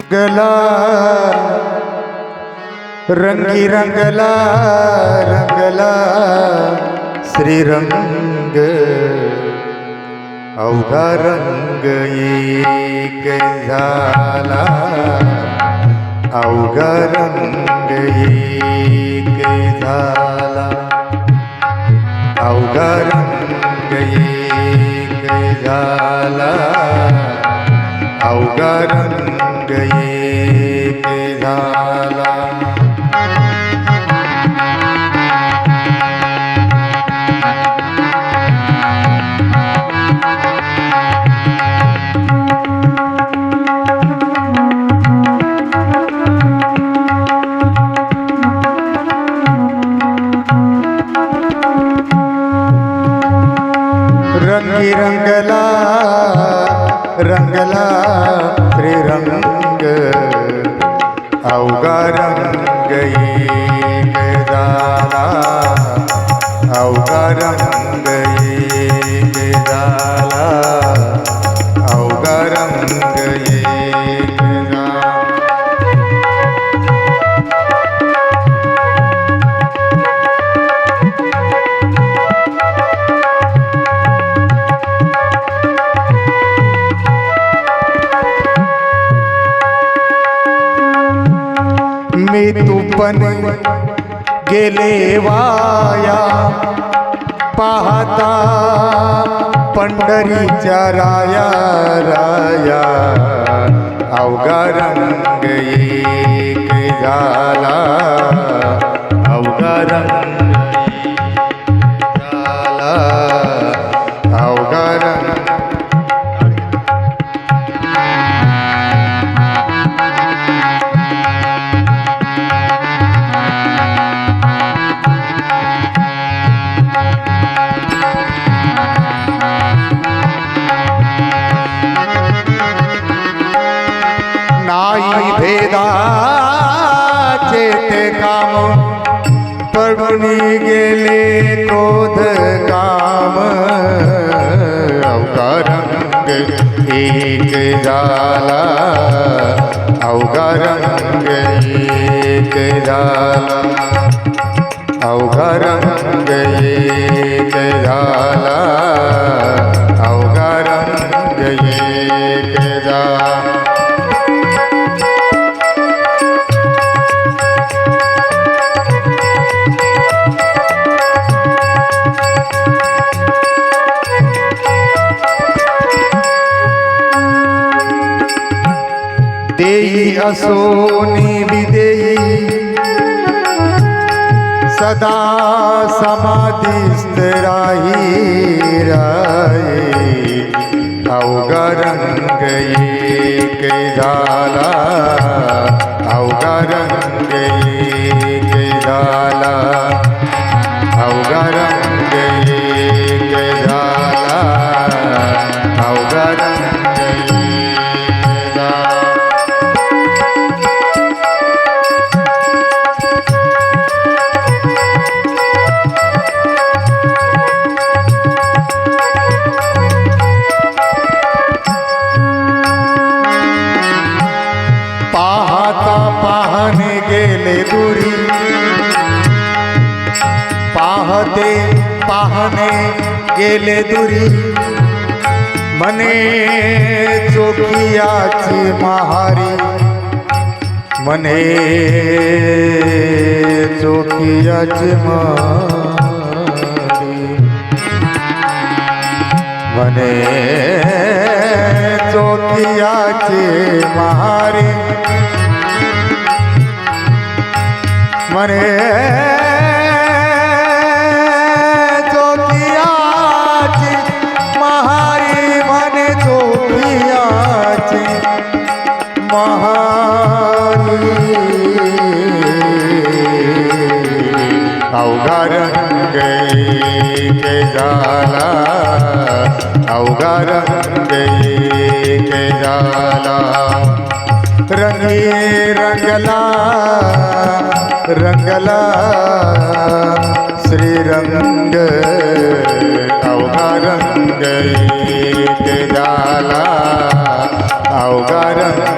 गला रंगी रंगला रंगला श्रीरंग अवघा रंग एक झाला अवघा रंग एक झाला अवघा रंग एक झाला अवघा रंग एक झाला रंगी रंगला रंगला त्रिरंग. मी तू पण गेले वाया पाहता पंढरीच्या राया राया. अवघा रंग एक झाला. ते काम. पडून गेले क्रोध काम. अवघा रंग एक झाला. अवघा रंग एक झाला. अवघा रंग एक झाला. વિદેયી અસોની વિદેયી સદા સમાધિ સ્થરાય ગુરી પાહતે પાહને ગેલે દુરી મને ચોકિયાથી મહારી મને ચોકિયાથી મારી મને ચોકિયાથી મહારી मने म्हणे महारी म्हणे चोखियाची महारी। अवघा रंग एक झाला रंगी रंगला रंगला श्रीरंग. अवघा रंग झाला अवघा रंग